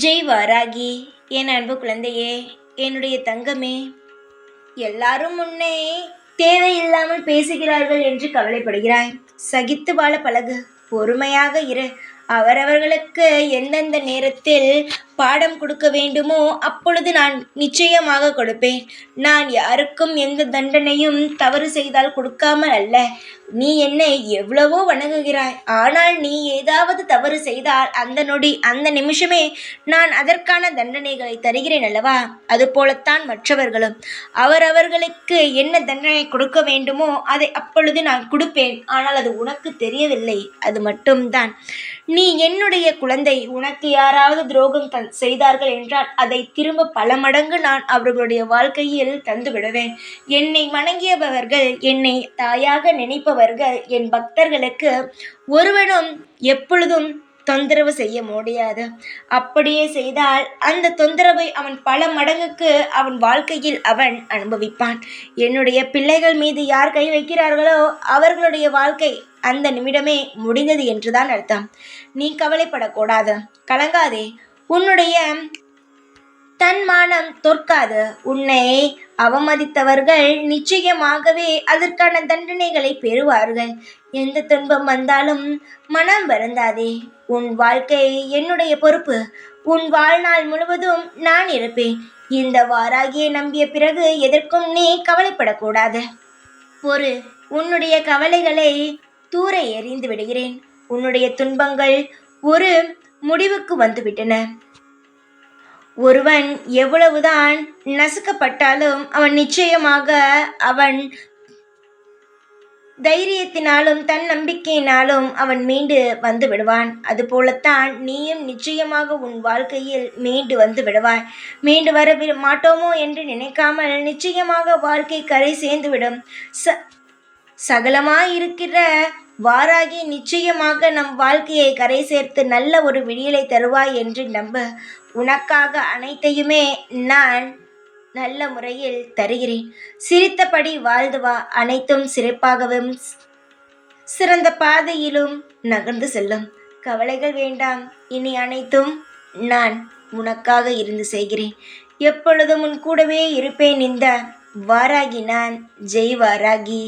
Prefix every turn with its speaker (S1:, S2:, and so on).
S1: ஜெய் வாராகி. என் அன்பு குழந்தையே என்னுடைய தங்கமே எல்லாரும் முன்னே தேவையில்லாமல் பேசுகிறார்கள் என்று கவலைப்படுகிறாய். சகித்து வாழ பழகு பொறுமையாக இரு. அவரவர்களுக்கு எந்தெந்த நேரத்தில் பாடம் கொடுக்க வேண்டுமோ அப்பொழுது நான் நிச்சயமாக கொடுப்பேன். நான் யாருக்கும் எந்த தண்டனையும் தவறு செய்தால் கொடுக்காமல் அல்ல. நீ என்னை எவ்வளவோ வணங்குகிறாய். ஆனால் நீ ஏதாவது தவறு செய்தால் அந்த நொடி அந்த நிமிஷமே நான் அதற்கான தண்டனைகளை தருகிறேன் அல்லவா? அதுபோலத்தான் மற்றவர்களும். அவரவர்களுக்கு என்ன தண்டனை கொடுக்க வேண்டுமோ அதை அப்பொழுது நான் கொடுப்பேன். ஆனால் அது உனக்கு தெரியவில்லை. அது மட்டும்தான். நீ என்னுடைய குழந்தை உனக்கு யாராவது துரோகம் தன் செய்தார்கள் என்றால் அதை திரும்ப பல மடங்கு நான் அவர்களுடைய வாழ்க்கையில் தந்துவிடுவேன் என்னை வணங்கியவர்கள் என்னை தாயாக நினைப்பவர்கள் என் பக்தர்களுக்கு ஒருவனும் எப்பொழுதும் தொந்தரவு செய்ய முடியாது. அப்படியே செய்தால் அந்த தொந்தரவை அவன் பல மடங்குக்கு அவன் வாழ்க்கையில் அவன் அனுபவிப்பான். என்னுடைய பிள்ளைகள் மீது யார் கை வைக்கிறார்களோ அவர்களுடைய வாழ்க்கை அந்த நிமிடமே முடிந்தது என்றுதான் அர்த்தம். நீ கவலைப்படக்கூடாது. கலங்காதே. உன்னுடைய தன்மானம் தோற்காது. உன்னை அவமதித்தவர்கள் நிச்சயமாகவே அதற்கான தண்டனைகளை பெறுவார்கள். எந்த துன்பம் வந்தாலும் மனம் வருந்தாதே. உன் வாழ்க்கை என்னுடைய பொறுப்பு. உன் வாழ்நாள் முழுவதும் நான் இருப்பேன். இந்த வாராகியை நம்பிய பிறகு எதற்கும் நீ கவலைப்படக்கூடாது. ஒரு உன்னுடைய கவலைகளை தூர எறிந்து விடுகிறேன். உன்னுடைய துன்பங்கள் ஒரு முடிவுக்கு வந்துவிட்டன. ஒருவன் எவ்வளவுதான் நசுக்கப்பட்டாலும் அவன் நிச்சயமாக அவன் தைரியத்தினாலும் தன் நம்பிக்கையினாலும் அவன் மீண்டு வந்து விடுவான். அதுபோலத்தான் நீயும் நிச்சயமாக உன் வாழ்க்கையில் மீண்டு வந்து விடுவாய். மீண்டு வர மாட்டோமோ என்று நினைக்காமல் நிச்சயமாக வாழ்க்கை கரை சேர்ந்துவிடும். ச சகலமாயிருக்கிற வாராகி நிச்சயமாக நம் வாழ்க்கையை கரை சேர்த்து நல்ல ஒரு விடியலை தருவாய் என்று நம்ப உனக்காக அனைத்தையுமே நான் நல்ல முறையில் தருகிறேன். சிரித்தபடி வாழ்ந்து வா. அனைத்தும் சிறப்பாகவும் சிறந்த பாதையிலும் நகர்ந்து செல்லும். கவலைகள் வேண்டாம். இனி அனைத்தும் நான் உனக்காக இருந்து செய்கிறேன். எப்பொழுதும் உன் கூடவே இருப்பேன் இந்த வாராகி. நான் ஜெய் வாராகி.